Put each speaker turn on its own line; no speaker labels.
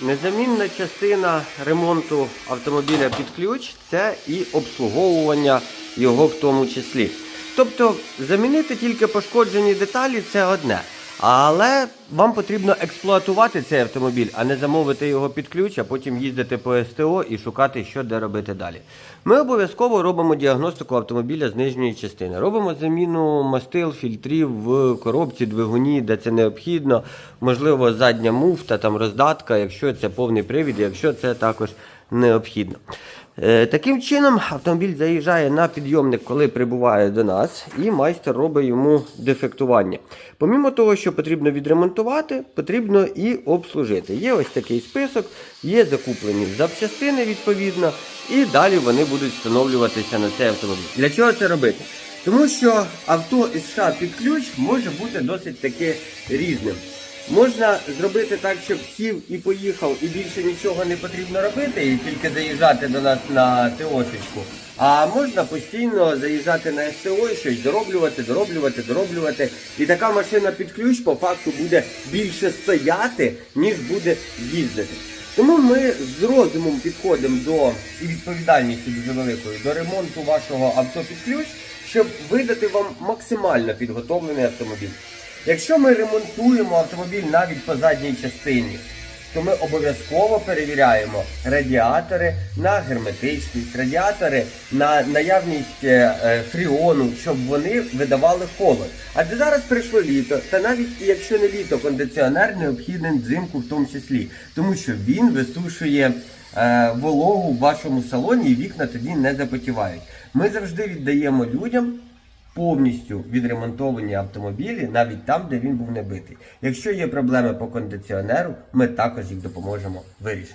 Незамінна частина ремонту автомобіля під ключ це і обслуговування його в тому числі. Тобто замінити тільки пошкоджені деталі це одне. Але вам потрібно експлуатувати цей автомобіль, а не замовити його під ключ, а потім їздити по СТО і шукати, що де робити далі. Ми обов'язково робимо діагностику автомобіля з нижньої частини. Робимо заміну мастил, фільтрів в коробці, двигуні, де це необхідно. Можливо, задня муфта, там роздатка, якщо це повний привід, якщо це також необхідно. Е, Таким чином, автомобіль заїжджає на підйомник, коли прибуває до нас, і майстер робить йому дефектування. Помімо того, що потрібно відремонтувати, потрібно і обслужити. Є ось такий список, є закуплені запчастини відповідно, і далі вони будуть встановлюватися на цей автомобіль. Для чого це робити? Тому що авто із США під ключ може бути досить таки різним. Можна зробити так, щоб сів і поїхав, і більше нічого не потрібно робити, і тільки заїжджати до нас на ТОшечку. А можна постійно заїжджати на СТО і щось дороблювати, дороблювати, дороблювати. І така машина під ключ по факту буде більше стояти, ніж буде їздити. Тому ми з розумом підходимо до і відповідальністю дуже великою до ремонту вашого авто під ключ, щоб видати вам максимально підготовлений автомобіль. Якщо ми ремонтуємо автомобіль навіть по задній частині, то ми обов'язково перевіряємо радіатори на герметичність, радіатори на наявність е, е, фріону, щоб вони видавали холод. Адже зараз прийшло літо, та навіть якщо не літо, кондиціонер необхідний взимку в тому числі, тому що він висушує е, вологу в вашому салоні і вікна тоді не запотівають. Ми завжди віддаємо людям повністю відремонтовані автомобілі, навіть там, де він був не битий. Якщо є проблеми по кондиціонеру, ми також їх допоможемо вирішити.